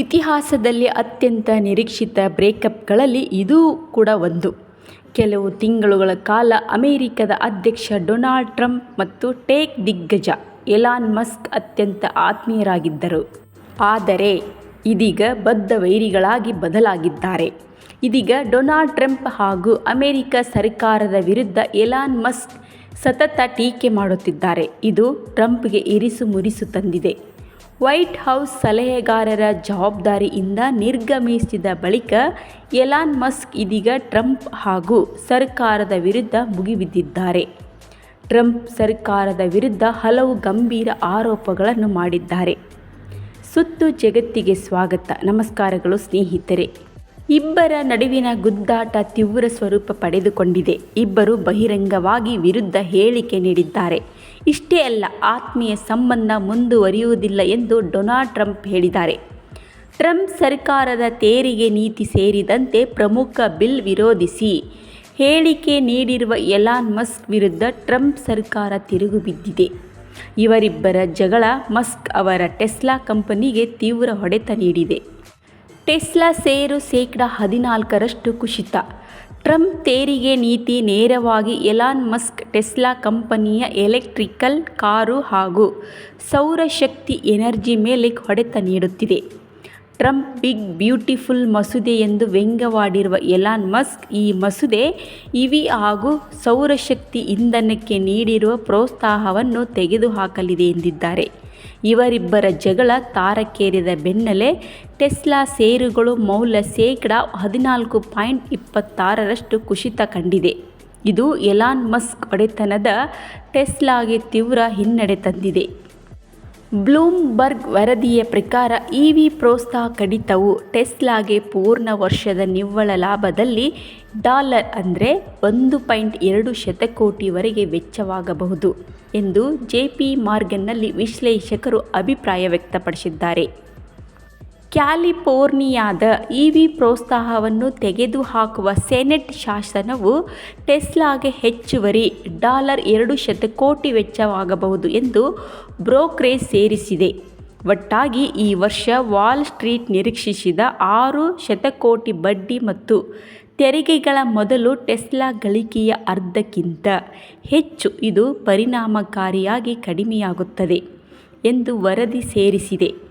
ಇತಿಹಾಸದಲ್ಲಿ ಅತ್ಯಂತ ನಿರೀಕ್ಷಿತ ಬ್ರೇಕಪ್ಗಳಲ್ಲಿ ಇದೂ ಕೂಡ ಒಂದು. ಕೆಲವು ತಿಂಗಳುಗಳ ಕಾಲ ಅಮೆರಿಕದ ಅಧ್ಯಕ್ಷ ಡೊನಾಲ್ಡ್ ಟ್ರಂಪ್ ಮತ್ತು ಟೇಕ್ ದಿಗ್ಗಜ ಎಲಾನ್ ಮಸ್ಕ್ ಅತ್ಯಂತ ಆತ್ಮೀಯರಾಗಿದ್ದರು. ಆದರೆ ಇದೀಗ ಬದ್ಧ ವೈರಿಗಳಾಗಿ ಬದಲಾಗಿದ್ದಾರೆ. ಇದೀಗ ಡೊನಾಲ್ಡ್ ಟ್ರಂಪ್ ಹಾಗೂ ಅಮೆರಿಕ ಸರ್ಕಾರದ ವಿರುದ್ಧ ಎಲಾನ್ ಮಸ್ಕ್ ಸತತ ಟೀಕೆ ಮಾಡುತ್ತಿದ್ದಾರೆ. ಇದು ಟ್ರಂಪ್ಗೆ ಇರಿಸು ಮುರಿಸು ತಂದಿದೆ. ವೈಟ್ ಹೌಸ್ ಸಲಹೆಗಾರರ ಜವಾಬ್ದಾರಿಯಿಂದ ನಿರ್ಗಮಿಸಿದ ಬಳಿಕ ಎಲಾನ್ ಮಸ್ಕ್ ಇದೀಗ ಟ್ರಂಪ್ ಹಾಗೂ ಸರ್ಕಾರದ ವಿರುದ್ಧ ಮುಗಿಬಿದ್ದಿದ್ದಾರೆ. ಟ್ರಂಪ್ ಸರ್ಕಾರದ ವಿರುದ್ಧ ಹಲವು ಗಂಭೀರ ಆರೋಪಗಳನ್ನು ಮಾಡಿದ್ದಾರೆ. ಸುತ್ತು ಜಗತ್ತಿಗೆ ಸ್ವಾಗತ. ನಮಸ್ಕಾರಗಳು ಸ್ನೇಹಿತರೆ. ಇಬ್ಬರ ನಡುವಿನ ಗುದ್ದಾಟ ತೀವ್ರ ಸ್ವರೂಪ ಪಡೆದುಕೊಂಡಿದೆ. ಇಬ್ಬರು ಬಹಿರಂಗವಾಗಿ ವಿರುದ್ಧ ಹೇಳಿಕೆ ನೀಡಿದ್ದಾರೆ. ಇಷ್ಟೇ ಅಲ್ಲ, ಆತ್ಮೀಯ ಸಂಬಂಧ ಮುಂದುವರಿಯುವುದಿಲ್ಲ ಎಂದು ಡೊನಾಲ್ಡ್ ಟ್ರಂಪ್ ಹೇಳಿದ್ದಾರೆ. ಟ್ರಂಪ್ ಸರ್ಕಾರದ ತೆರಿಗೆ ನೀತಿ ಸೇರಿದಂತೆ ಪ್ರಮುಖ ಬಿಲ್ ವಿರೋಧಿಸಿ ಹೇಳಿಕೆ ನೀಡಿರುವ ಎಲಾನ್ ಮಸ್ಕ್ ವಿರುದ್ಧ ಟ್ರಂಪ್ ಸರ್ಕಾರ ತಿರುಗುಬಿದ್ದಿದೆ ಇವರಿಬ್ಬರ ಜಗಳ ಮಸ್ಕ್ ಅವರ ಟೆಸ್ಲಾ ಕಂಪನಿಗೆ ತೀವ್ರ ಹೊಡೆತ ನೀಡಿದೆ. ಟೆಸ್ಲಾ ಸೇರು ಶೇಕಡ ಹದಿನಾಲ್ಕರಷ್ಟು ಕುಸಿತ. ಟ್ರಂಪ್ ತೆರಿಗೆ ನೀತಿ ನೇರವಾಗಿ ಎಲಾನ್ ಮಸ್ಕ್ ಟೆಸ್ಲಾ ಕಂಪನಿಯ ಎಲೆಕ್ಟ್ರಿಕಲ್ ಕಾರು ಹಾಗೂ ಸೌರಶಕ್ತಿ ಎನರ್ಜಿ ಮೇಲೆ ಹೊಡೆತ ನೀಡುತ್ತಿದೆ. ಟ್ರಂಪ್ ಬಿಗ್ ಬ್ಯೂಟಿಫುಲ್ ಮಸೂದೆ ಎಂದು ವ್ಯಂಗ್ಯವಾಡಿರುವ ಎಲಾನ್ ಮಸ್ಕ್ ಈ ಮಸೂದೆ ಇವಿ ಹಾಗೂ ಸೌರಶಕ್ತಿ ಇಂಧನಕ್ಕೆ ನೀಡಿರುವ ಪ್ರೋತ್ಸಾಹವನ್ನು ತೆಗೆದುಹಾಕಲಿದೆ ಎಂದಿದ್ದಾರೆ. ಇವರಿಬ್ಬರ ಜಗಳ ತಾರಕ್ಕೇರಿದ ಬೆನ್ನಲ್ಲೇ ಟೆಸ್ಲಾ ಸೇರುಗಳು ಮೌಲ್ಯ ಶೇಕಡ ಹದಿನಾಲ್ಕು ಪಾಯಿಂಟ್ ಇಪ್ಪತ್ತಾರರಷ್ಟು ಕುಸಿತ ಕಂಡಿದೆ. ಇದು ಎಲಾನ್ ಮಸ್ಕ್ ಒಡೆತನದ ಟೆಸ್ಲಾಗೆ ತೀವ್ರ ಹಿನ್ನಡೆ ತಂದಿದೆ. ಬ್ಲೂಮ್ಬರ್ಗ್ ವರದಿಯ ಪ್ರಕಾರ ಇವಿ ಪ್ರೋತ್ಸಾಹ ಕಡಿತವು ಟೆಸ್ಲಾಗೆ ಪೂರ್ಣ ವರ್ಷದ ನಿವ್ವಳ ಲಾಭದಲ್ಲಿ ಡಾಲರ್ ಅಂದರೆ ಒಂದು ಪಾಯಿಂಟ್ ಎರಡು ಶತಕೋಟಿವರೆಗೆ ವೆಚ್ಚವಾಗಬಹುದು ಎಂದು ಜೆ ಪಿ ಮಾರ್ಗನ್ನಲ್ಲಿ ವಿಶ್ಲೇಷಕರು ಅಭಿಪ್ರಾಯ ವ್ಯಕ್ತಪಡಿಸಿದ್ದಾರೆ. ಕ್ಯಾಲಿಫೋರ್ನಿಯಾದ ಇವಿ ಪ್ರೋತ್ಸಾಹವನ್ನು ತೆಗೆದುಹಾಕುವ ಸೆನೆಟ್ ಶಾಸನವು ಟೆಸ್ಲಾಗೆ ಹೆಚ್ಚುವರಿ ಡಾಲರ್ ಎರಡು ಶತಕೋಟಿ ವೆಚ್ಚವಾಗಬಹುದು ಎಂದು ಬ್ರೋಕರೇಜ್ ಸೇರಿಸಿದೆ. ಒಟ್ಟಾಗಿ ಈ ವರ್ಷ ವಾಲ್ ಸ್ಟ್ರೀಟ್ ನಿರೀಕ್ಷಿಸಿದ ಆರು ಶತಕೋಟಿ ಬಡ್ಡಿ ಮತ್ತು ತೆರಿಗೆಗಳ ಮೊದಲು ಟೆಸ್ಲಾ ಗಳಿಕೆಯ ಅರ್ಧಕ್ಕಿಂತ ಹೆಚ್ಚು ಇದು ಪರಿಣಾಮಕಾರಿಯಾಗಿ ಕಡಿಮೆಯಾಗುತ್ತದೆ ಎಂದು ವರದಿ ಸೇರಿಸಿದೆ.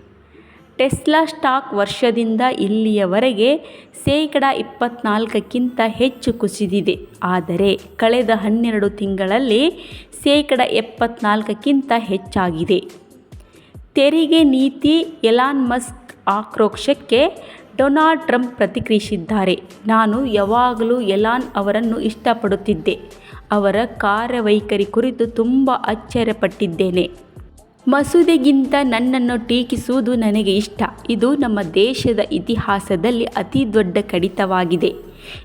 ಟೆಸ್ಲಾ ಸ್ಟಾಕ್ ವರ್ಷದಿಂದ ಇಲ್ಲಿಯವರೆಗೆ ಶೇಕಡ ಇಪ್ಪತ್ನಾಲ್ಕಕ್ಕಿಂತ ಹೆಚ್ಚು ಕುಸಿದಿದೆ. ಆದರೆ ಕಳೆದ ಹನ್ನೆರಡು ತಿಂಗಳಲ್ಲಿ ಶೇಕಡ ಎಪ್ಪತ್ನಾಲ್ಕಕ್ಕಿಂತ ಹೆಚ್ಚಾಗಿದೆ. ತೆರಿಗೆ ನೀತಿ ಎಲಾನ್ ಮಸ್ಕ್ ಆಕ್ರೋಶಕ್ಕೆ ಡೊನಾಲ್ಡ್ ಟ್ರಂಪ್ ಪ್ರತಿಕ್ರಿಯಿಸಿದ್ದಾರೆ. ನಾನು ಯಾವಾಗಲೂ ಎಲಾನ್ ಅವರನ್ನು ಇಷ್ಟಪಡುತ್ತಿದ್ದೆ. ಅವರ ಕಾರ್ಯವೈಖರಿ ಕುರಿತು ತುಂಬ ಆಶ್ಚರ್ಯಪಟ್ಟಿದ್ದೇನೆ. ಮಸೂದೆಗಿಂತ ನನ್ನನ್ನು ಟೀಕಿಸುವುದು ನನಗೆ ಇಷ್ಟ. ಇದು ನಮ್ಮ ದೇಶದ ಇತಿಹಾಸದಲ್ಲಿ ಅತಿ ದೊಡ್ಡ ಕಡಿತವಾಗಿದೆ.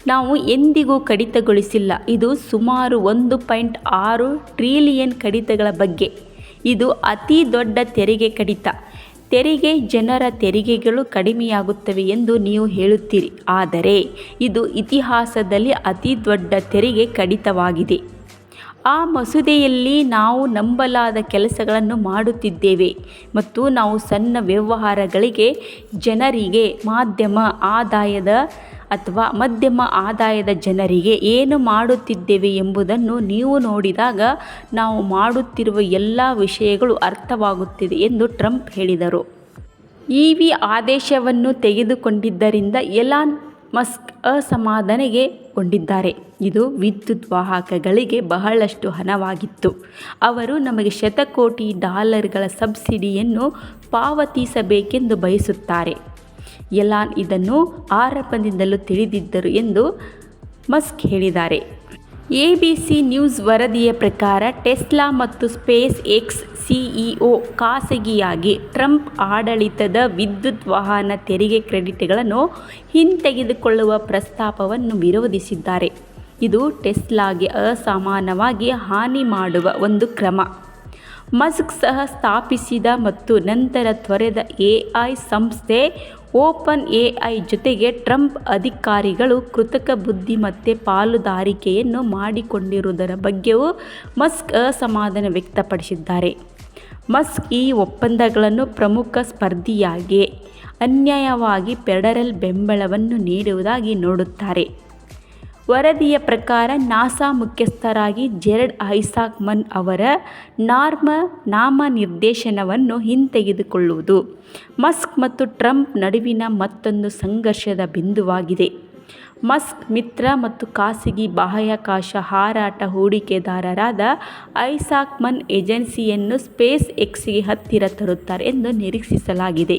ನಾವು ಎಂದಿಗೂ ಕಡಿತಗೊಳಿಸಿಲ್ಲ. ಇದು ಸುಮಾರು ಒಂದು ಪಾಯಿಂಟ್ ಆರು ಟ್ರಿಲಿಯನ್ ಕಡಿತಗಳ ಬಗ್ಗೆ. ಇದು ಅತಿ ದೊಡ್ಡ ತೆರಿಗೆ ಕಡಿತ. ತೆರಿಗೆ ಜನರ ತೆರಿಗೆಗಳು ಕಡಿಮೆಯಾಗುತ್ತವೆ ಎಂದು ನೀವು ಹೇಳುತ್ತೀರಿ. ಆದರೆ, ಇದು ಇತಿಹಾಸದಲ್ಲಿ ಅತಿ ದೊಡ್ಡ ತೆರಿಗೆ ಕಡಿತವಾಗಿದೆ. ಆ ಮಸೂದೆಯಲ್ಲಿ ನಾವು ನಂಬಲಾದ ಕೆಲಸಗಳನ್ನು ಮಾಡುತ್ತಿದ್ದೇವೆ ಮತ್ತು ನಾವು ಸಣ್ಣ ವ್ಯವಹಾರಗಳಿಗೆ, ಜನರಿಗೆ, ಮಾಧ್ಯಮ ಆದಾಯದ ಅಥವಾ ಮಧ್ಯಮ ಆದಾಯದ ಜನರಿಗೆ ಏನು ಮಾಡುತ್ತಿದ್ದೇವೆ ಎಂಬುದನ್ನು ನೀವು ನೋಡಿದಾಗ ನಾವು ಮಾಡುತ್ತಿರುವ ಎಲ್ಲ ವಿಷಯಗಳು ಅರ್ಥವಾಗುತ್ತಿದೆ ಎಂದು ಟ್ರಂಪ್ ಹೇಳಿದರು. ಇವಿ ಆದೇಶವನ್ನು ತೆಗೆದುಕೊಂಡಿದ್ದರಿಂದ ಎಲಾನ್ ಮಸ್ಕ್ ಅಸಮಾಧಾನಗೊಂಡಿದ್ದಾರೆ. ಇದು ವಿದ್ಯುತ್ ವಾಹಕಗಳಿಗೆ ಬಹಳಷ್ಟು ಹಣವಾಗಿತ್ತು. ಅವರು ನಮಗೆ ಶತಕೋಟಿ ಡಾಲರ್ಗಳ ಸಬ್ಸಿಡಿಯನ್ನು ಪಾವತಿಸಬೇಕೆಂದು ಬಯಸುತ್ತಾರೆ. ಎಲಾನ್ ಇದನ್ನು ಆರಂಭದಿಂದಲೂ ತಿಳಿದಿದ್ದರು ಎಂದು ಮಸ್ಕ್ ಹೇಳಿದ್ದಾರೆ. ಎಬಿಸಿ ನ್ಯೂಸ್ ವರದಿಯ ಪ್ರಕಾರ ಟೆಸ್ಲಾ ಮತ್ತು ಸ್ಪೇಸ್ ಎಕ್ಸ್ ಸಿಇಒ ಖಾಸಗಿಯಾಗಿ ಟ್ರಂಪ್ ಆಡಳಿತದ ವಿದ್ಯುತ್ ವಾಹನ ತೆರಿಗೆ ಕ್ರೆಡಿಟ್ಗಳನ್ನು ಹಿಂತೆಗೆದುಕೊಳ್ಳುವ ಪ್ರಸ್ತಾಪವನ್ನು ವಿರೋಧಿಸಿದ್ದಾರೆ. ಇದು ಟೆಸ್ಲಾಗೆ ಅಸಮಾನವಾಗಿ ಹಾನಿ ಮಾಡುವ ಒಂದು ಕ್ರಮ. ಮಸ್ಕ್ ಸಹ ಸ್ಥಾಪಿಸಿದ ಮತ್ತು ನಂತರ ತ್ವರೆದ ಎಐ ಸಂಸ್ಥೆ ಓಪನ್ ಎಐ ಜೊತೆಗೆ ಟ್ರಂಪ್ ಅಧಿಕಾರಿಗಳು ಕೃತಕ ಬುದ್ಧಿಮತ್ತೆ ಪಾಲುದಾರಿಕೆಯನ್ನು ಮಾಡಿಕೊಂಡಿರುವುದರ ಬಗ್ಗೆಯೂ ಮಸ್ಕ್ ಅಸಮಾಧಾನ ವ್ಯಕ್ತಪಡಿಸಿದ್ದಾರೆ. ಮಸ್ಕ್ ಈ ಒಪ್ಪಂದಗಳನ್ನು ಪ್ರಮುಖ ಸ್ಪರ್ಧಿಯಾಗಿ, ಅನ್ಯಾಯವಾಗಿ, ಫೆಡರಲ್ ಬೆಂಬಲವನ್ನು ನೀಡುವುದಾಗಿ ನೋಡುತ್ತಾರೆ ವರದಿಯ ಪ್ರಕಾರ ನಾಸಾ ಮುಖ್ಯಸ್ಥರಾಗಿ ಜೆರಡ್ ಐಸಾಕ್ಮನ್ ಅವರ ನಾರ್ಮ ನಾಮನಿರ್ದೇಶನವನ್ನು ಹಿಂತೆಗೆದುಕೊಳ್ಳುವುದು. ಮಸ್ಕ್ ಮತ್ತು ಟ್ರಂಪ್ ನಡುವಿನ ಮತ್ತೊಂದು ಸಂಘರ್ಷದ ಬಿಂದುವಾಗಿದೆ. ಮಸ್ಕ್ ಮಿತ್ರ ಮತ್ತು ಖಾಸಗಿ ಬಾಹ್ಯಾಕಾಶ ಹಾರಾಟ ಹೂಡಿಕೆದಾರರಾದ ಐಸಾಕ್ಮನ್ ಏಜೆನ್ಸಿಯನ್ನು ಸ್ಪೇಸ್ ಎಕ್ಸ್ಗೆ ಹತ್ತಿರ ತರುತ್ತಾರೆ ಎಂದು ನಿರೀಕ್ಷಿಸಲಾಗಿದೆ.